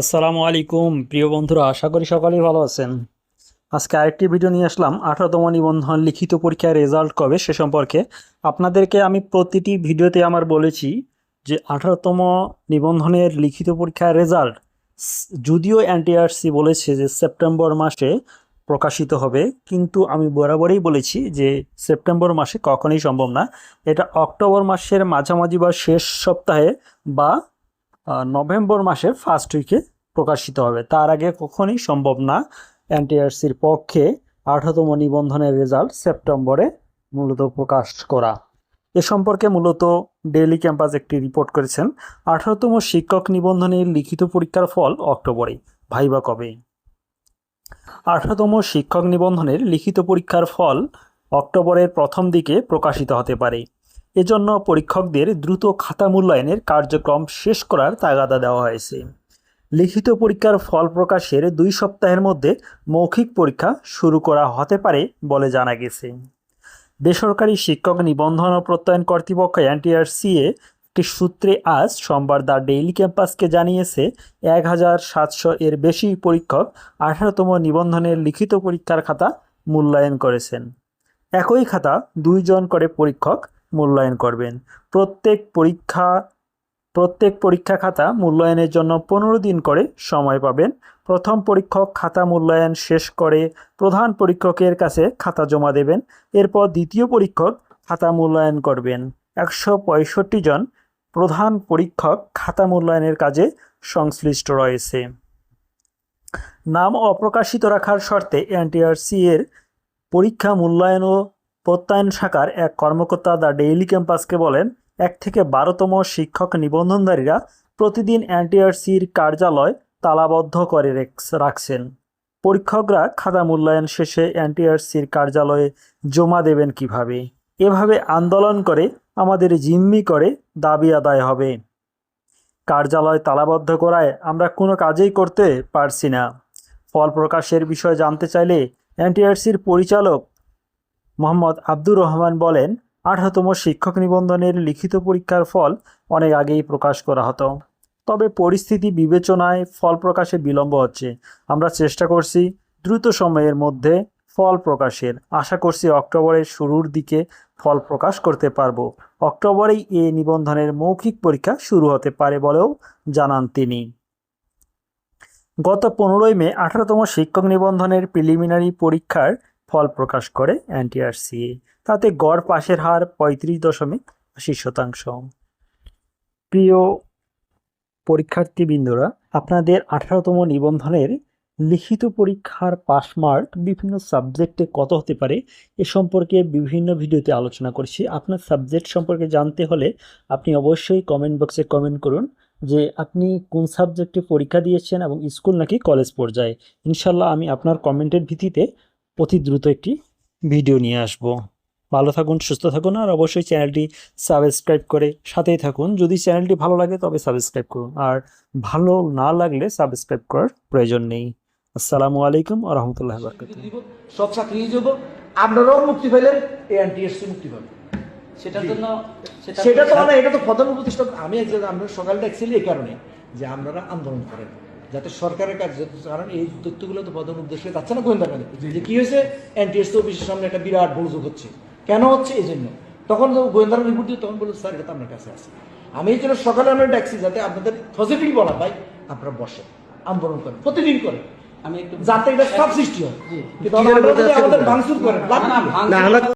আসসালামু আলাইকুম, প্রিয় বন্ধুরা, আশা করি সকলেই ভালো আছেন। আজকে আরেকটি ভিডিও নিয়ে আসলাম, আঠারোতম নিবন্ধন লিখিত পরীক্ষার রেজাল্ট কবে সে সম্পর্কে। আপনাদেরকে আমি প্রতিটি ভিডিওতে আমার বলেছি যে আঠারোতম নিবন্ধনের লিখিত পরীক্ষার রেজাল্ট যদিও এনটিআরসি বলেছে যে সেপ্টেম্বর মাসে প্রকাশিত হবে, কিন্তু আমি বরাবরই বলেছি যে সেপ্টেম্বর মাসে কখনোই সম্ভব না। এটা অক্টোবর মাসের মাঝামাঝি বা শেষ সপ্তাহে বা নভেম্বর মাসের ফার্স্ট উইকে প্রকাশিত হবে। তার আগে কখনই সম্ভব না এনটিআরসির পক্ষে আঠারোতম নিবন্ধনের রেজাল্ট সেপ্টেম্বরে মূলত প্রকাশ করা। এ সম্পর্কে মূলত ডেইলি ক্যাম্পাস একটি রিপোর্ট করেছেন। আঠারোতম শিক্ষক নিবন্ধনের লিখিত পরীক্ষার ফল অক্টোবরে, ভাইবা কবে? আঠারোতম শিক্ষক নিবন্ধনের লিখিত পরীক্ষার ফল অক্টোবরের প্রথম দিকে প্রকাশিত হতে পারে। এজন্য পরীক্ষকদের দ্রুত খাতা মূল্যায়নের কার্যক্রম শেষ করার তাগাদা দেওয়া হয়েছে। লিখিত পরীক্ষার ফল প্রকাশের দুই সপ্তাহের মধ্যে মৌখিক পরীক্ষা শুরু করা হতে পারে বলে জানা গেছে। বেসরকারি শিক্ষক নিবন্ধন ও প্রত্যয়ন কর্তৃপক্ষ এনটিআরসিএ একটি সূত্রে আজ সোমবার দ্য ডেইলি ক্যাম্পাসকে জানিয়েছে, এক হাজার সাতশো এর বেশি পরীক্ষক আঠারোতম নিবন্ধনের লিখিত পরীক্ষার খাতা মূল্যায়ন করেছেন। একই খাতা দুইজন করে পরীক্ষক মূল্যায়ন করবেন। প্রত্যেক পরীক্ষা প্রত্যেক পরীক্ষা খাতা মূল্যায়নের জন্য পনেরো দিন করে সময় পাবেন। প্রথম পরীক্ষক খাতা মূল্যায়ন শেষ করে প্রধান পরীক্ষকের কাছে খাতা জমা দেবেন। এরপর দ্বিতীয় পরীক্ষক খাতা মূল্যায়ন করবেন। একশো পঁয়ষট্টি জন প্রধান পরীক্ষক খাতা মূল্যায়নের কাজে সংশ্লিষ্ট রয়েছে। নাম অপ্রকাশিত রাখার শর্তে এনটিআরসি এর পরীক্ষা মূল্যায়ন ও প্রত্যয়ন শাখার এক কর্মকর্তা দ্য ডেইলি ক্যাম্পাসকে বলেন, এক থেকে বারোতম শিক্ষক নিবন্ধনধারীরা প্রতিদিন এনটিআরসির কার্যালয় তালাবদ্ধ করে রেখ- রাখছেন। পরীক্ষকরা খাতা মূল্যায়ন শেষে এনটিআরসির কার্যালয়ে জমা দেবেন কীভাবে? এভাবে আন্দোলন করে আমাদের জিম্মি করে দাবি আদায় হবে। কার্যালয় তালাবদ্ধ করায় আমরা কোনো কাজেই করতে পারছি না। ফল প্রকাশের বিষয়ে জানতে চাইলে এনটিআরসির পরিচালক মোহাম্মদ আব্দুর রহমান বলেন, আঠারোতম শিক্ষক নিবন্ধনের লিখিত পরীক্ষার ফল অনেক আগেই প্রকাশ করা হতো। তবে পরিস্থিতি বিবেচনায় ফল প্রকাশে বিলম্ব হচ্ছে। আমরা চেষ্টা করছি দ্রুত সময়ের মধ্যে ফল প্রকাশের। আশা করছি অক্টোবরের শুরুর দিকে ফল প্রকাশ করতে পারব। অক্টোবরেই এ নিবন্ধনের মৌখিক পরীক্ষা শুরু হতে পারে বলেও জানান তিনি। গত পনেরোই মে আঠারোতম শিক্ষক নিবন্ধনের প্রিলিমিনারি পরীক্ষার ফল প্রকাশ করে এনটিআরসিএ তাতে গড় পাশের হার পঁয়ত্রিশ দশমিক আশি শতাংশ। প্রিয় পরীক্ষার্থীবৃন্দরা, আপনাদের আঠারোতম নিবন্ধনের লিখিত পরীক্ষার পাস মার্ক বিভিন্ন সাবজেক্টে কত হতে পারে এ সম্পর্কে বিভিন্ন ভিডিওতে আলোচনা করেছি। আপনার সাবজেক্ট সম্পর্কে জানতে হলে আপনি অবশ্যই কমেন্ট বক্সে কমেন্ট করুন যে আপনি কোন সাবজেক্টে পরীক্ষা দিয়েছেন এবং স্কুল নাকি কলেজ পর্যায়ে। ইনশাল্লাহ আমি আপনার কমেন্টের ভিত্তিতে অতি দ্রুত একটি ভিডিও নিয়ে আসব। ভালো থাকুন সুস্থ থাকুন আর অবশ্যই চ্যানেলটি সাবস্ক্রাইব করে সাথেই থাকুন। যদি চ্যানেলটি ভালো লাগে তবে সাবস্ক্রাইব করুন আর ভালো না লাগলে সাবস্ক্রাইব করার প্রয়োজন নেই। আসসালামু আলাইকুম আ রহমতুল্লাহ সব চাকরি যাব। আপনারাও মুক্তি পেলেন এনটিএসসি মুক্তি পাবে সেটার জন্য সেটা তো মানে এটা তো প্রধান উপদেষ্টা। আমি একজন আমরা সকালটা অ্যাকচুয়ালি এই কারণে যে আপনারা আন্দোলন করেন। যাতে সরকারের কাজ কারণ এই তথ্যগুলো তো প্রধান উদ্দেশ্যে যাচ্ছে না গোয়েন্দা কানে যে কি হয়েছে? এনটিএসসি অফিসের সামনে একটা বিরাট গোলযোগ হচ্ছে। কেন হচ্ছে? এই জন্য তখন তো গোয়েন্দারা রিপোর্ট দিয়ে তখন বলল স্যার এটা তো আপনার কাছে আছে। আমি এই জন্য সকালে আমরা ডাকছি যাতে আপনাদের পজিটিভ বলা ভাই আপনারা বসেন আন্দোলন করেন প্রতিদিন করেন। আমি একটু যাতে এটা সব সৃষ্টি হয়। কিন্তু আমাদের ভাঙচুর করেন।